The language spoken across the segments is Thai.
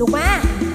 ลูกมา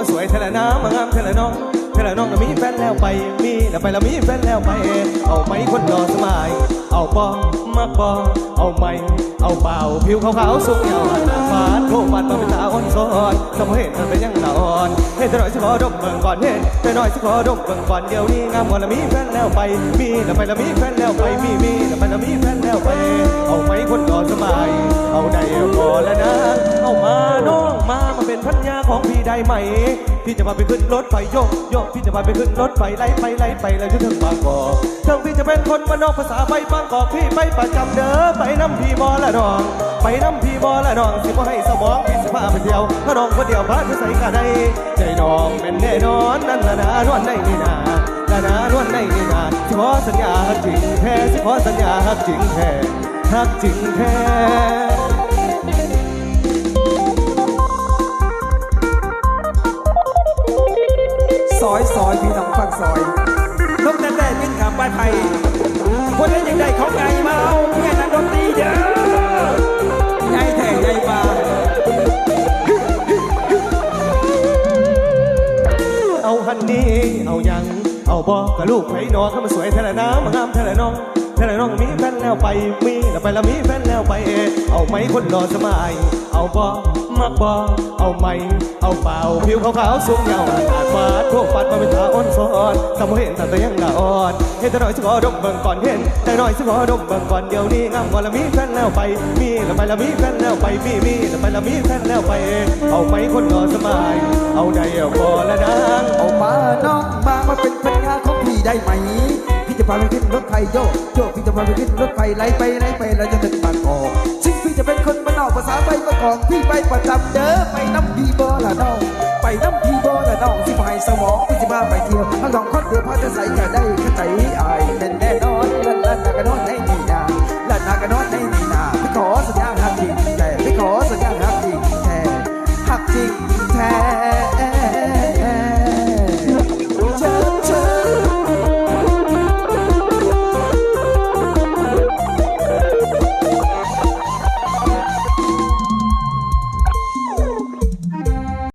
มาสวยเทละน้ำมางามเทละน้องเทละน้องก็มีแฟนแล้วไปมีแล้วไปแล้วมีแฟนแล้วไปเอาไหมคนรอสมัยเอาบอมักบอเอาไหมเอาเบาผิวขาวๆสูงยาวหันหน้าฟาดโคบัดมาเป็นตาอ่อนซ้อนสมเหตุมันเป็นยังละอ่อนเฮ้ยแต่หน่อยสิขอดมเบิ่งก่อนเฮ้ยแต่หน่อยสิขอดมเบิ่งก่อนเดี๋ยวนี้งามกว่าแล้วมีแฟนแล้วไปมีแล้วไปแล้วมีแฟนแล้วไปมีมีแล้วไปแล้วมี ของพี่ได้ไหม พี่จะมาไปขึ้นรถไฟโยกโยกพี่จะมาไปขึ้นรถไฟไล่ไปไล่ไปแล้วจะถึงบางกอกถึงพี่จะเป็นคนบ้านนอกภาษาใบบางกอกพี่ไปประจำเด้อไปน้ำพี่บอละนอง ไปน้ำพี่บอละนองสิบ่ให้สมองพี่สิพาไปเที่ยวถ้าน้องคนเดียวพาไปใส่กะได้ใจน้องเป็นแน่นอนนั่นละนะนวลในนี่นาละนะนวลในนี่นาสิขอสัญญาฮักจริงแท้สิขอสัญญาฮักจริงแท้ฮักจริงแท้ ซอยซอยพี่น้องฟังซอยนกแต่แต่บินขามบ้านไทยคนเล่นยังได้ของไงมาเอาเพียงนักดนตรีเด้อใหญ่แท้ใหญ่าเอาฮันนี่เอายังเอาบอกกับลูกไผ่นอเข้ามาสวยเทละน้ำมางามเทละน้องเทละน้องมีแฟนแล้วไปมีแล้วไปแล้วมีแฟนแล้วไปเอาไหมคนรอสมัย เอาบอมักบอเอาไหมเอาเปล่าผิวขาวๆสูงยาวอาดฟาดพวกปัดมาเป็นตาอ่อนซ้อนสมเห็นแต่ตัวยังละอ่อนเห็นแต่หน่อยสิขอดมเบิ่งก่อนเห็นแต่หน่อยสิขอดมเบิ่งก่อนเดี๋ยวนี้งามกว่าแล้วมีแฟนแล้วไปมีล้วไปล้วมีแฟนแล้วไปมีมีล้วไปล้วมีแฟนแล้วไป เอาไหมคนรอสมัยเอาได้พอล้วนะเอามาน้องมามาเป็นปัญญาของพี่ได้ไหมพี่จะพาไปขึ้นรถไฟโยกโยกพี่จะพาไปขึ้นรถไฟไล่ไปไล่ไปเราจะถึงบางกอกซึ่ง จะเป็นคนบ้านนอกภาษาไปประกอบพี่ไปประจำเด้อไปน้ำพีบอละน้องไปน้ำพีบอละน้องสิไปสมองพี่จะมาไปเที่ยวทั้งสองคนเดือพาจะใส่กันได้